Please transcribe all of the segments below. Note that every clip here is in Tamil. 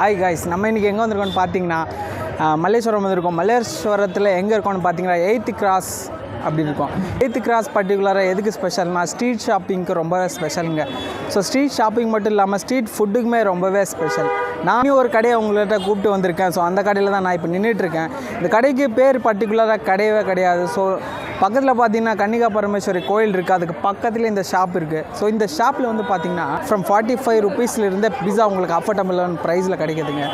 ஹாய் காய்ஸ் நம்ம இன்றைக்கி எங்கே வந்திருக்கோம்னு பார்த்தீங்கன்னா மல்லேஸ்வரம் வந்திருக்கோம். மல்லேஸ்வரத்தில் எங்கே இருக்கோம்னு பார்த்தீங்கன்னா எயித்து கிராஸ் அப்படி இருக்கும். எயித்து கிராஸ் பர்டிகுலராக எதுக்கு ஸ்பெஷல்னால் ஸ்ட்ரீட் ஷாப்பிங்க்கு ரொம்ப ஸ்பெஷலுங்க ஸோ ஸ்ட்ரீட் ஷாப்பிங் மட்டும் இல்லாமல் ஸ்ட்ரீட் ஃபுட்டுக்குமே ரொம்பவே ஸ்பெஷல் நானும் ஒரு கடையை உங்கள்கிட்ட கூப்பிட்டு வந்திருக்கேன். ஸோ அந்த கடையில் தான் நான் இப்போ நின்றுட்டுருக்கேன் இந்த கடைக்கு பேர் பர்டிகுலராக கிடையவே கிடையாது. ஸோ பக்கத்தில் பார்த்தீங்கன்னா கன்னிகா பரமேஸ்வரி கோயில் இருக்குது அதுக்கு பக்கத்தில் இந்த ஷாப் இருக்குது ஸோ இந்த ஷாப்பில் வந்து பார்த்தீங்கன்னா ஃப்ரம் ஃபார்ட்டி ஃபைவ் ருபீஸ்லேருந்து பிஸா உங்களுக்கு அஃபோர்டபுளான ப்ரைஸில் கிடைக்குதுங்க.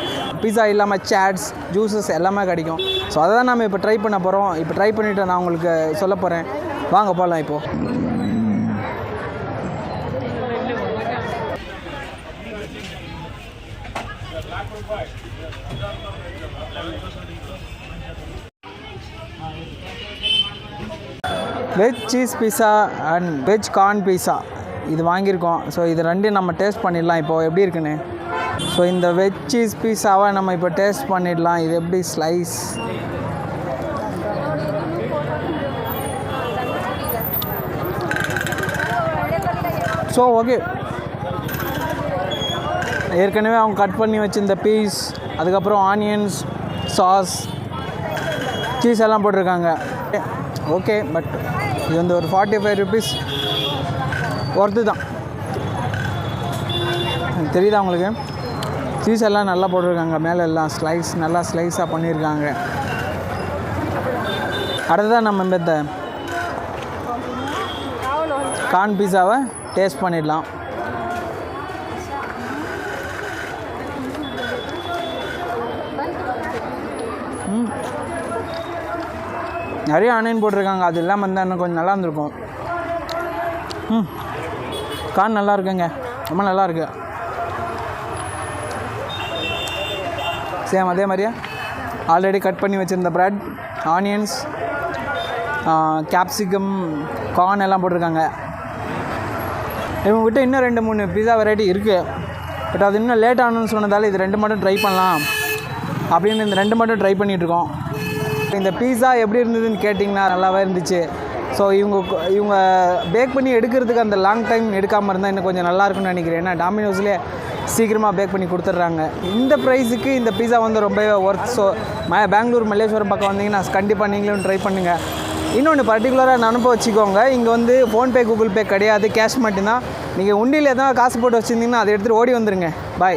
பிஸா இல்லாமல் சாட்ஸ் ஜூஸஸ் எல்லாமே கிடைக்கும். ஸோ அதை தான் நம்ம இப்போ ட்ரை பண்ண போகிறோம் இப்போ ட்ரை பண்ணிவிட்டு நான் உங்களுக்கு சொல்ல போகிறேன் வாங்க போகலாம் இப்போது veg cheese pizza and veg corn pizza இது வாங்கியிருக்கோம். ஸோ இது ரெண்டையும் நம்ம டேஸ்ட் பண்ணிடலாம். இப்போது எப்படி இருக்குன்னு? ஸோ இந்த வெஜ் சீஸ் பீஸாவை நம்ம இப்போ டேஸ்ட் பண்ணிடலாம். இது எப்படி ஸ்லைஸ் ஸோ ஓகே ஏற்கனவே அவங்க கட் பண்ணி வச்சுருந்த பீஸ் அதுக்கப்புறம் ஆனியன்ஸ் சாஸ் சீஸ் எல்லாம் போட்டிருக்காங்க. ஓகே பட் இது வந்து ஒரு ஃபார்ட்டி ஃபைவ் ருபீஸ் ஒர்த்து தான். தெரியுதா உங்களுக்கு? சீஸ் எல்லாம் நல்லா போட்டிருக்காங்க மேலே எல்லாம் ஸ்லைஸ் நல்லா ஸ்லைஸாக பண்ணியிருக்காங்க அடுத்ததான் நம்ம இந்த கார்ன் பீஸாவை டேஸ்ட் பண்ணிடலாம். நிறைய ஆனியன் போட்டிருக்காங்க. அது இல்லாமல் இருந்தால் இன்னும் கொஞ்சம் நல்லா இருந்திருக்கும். ம். கார்ன் நல்லா இருக்குங்க. ரொம்ப நல்லா இருக்கு. சேம் அதே மாதிரியே. ஆல்ரெடி கட் பண்ணி வச்சுருந்த ப்ரெட் ஆனியன்ஸ் கேப்சிகம் கார்ன் எல்லாம் போட்டிருக்காங்க. இவங்ககிட்ட இன்னும் ரெண்டு மூணு பிஸா வெரைட்டி இருக்குது பட் அது இன்னும் லேட் ஆகணும்னு சொன்னதால் இது ரெண்டு மட்டும் ட்ரை பண்ணலாம். அப்படின்னு இந்த ரெண்டு மட்டும் ட்ரை பண்ணிகிட்ருக்கோம் இந்த பீஸா எப்படி இருந்ததுன்னு கேட்டிங்கன்னா நல்லாவே இருந்துச்சு. ஸோ இவங்க இவங்க பேக் பண்ணி எடுக்கிறதுக்கு அந்த லாங் டைம் எடுக்காமல் இருந்தால் இன்னும் கொஞ்சம் நல்லா இருக்கும்னு நினைக்கிறேன். ஏன்னா டாமினோஸ்லேயே சீக்கிரமாக பேக் பண்ணி கொடுத்துட்றாங்க. இந்த ப்ரைஸுக்கு இந்த பீஸா வந்து ரொம்பவே ஒர்த் ஸோ ம பெங்களூர் மல்லேஸ்வரம் பக்கம் வந்தீங்கன்னா கண்டிப்பாக நீங்களும் ட்ரை பண்ணுங்கள் இன்னொன்று பர்டிகுலராக நினப்ப வச்சுக்கோங்க. இங்கே வந்து ஃபோன்பே கூகுள் பே கிடையாது. கேஷ் மட்டும்தான். நீங்கள் உண்டியில் எதாவது காசு போட்டு வச்சுருந்தீங்கன்னா அதை எடுத்துகிட்டு ஓடி வந்துருங்க. பாய்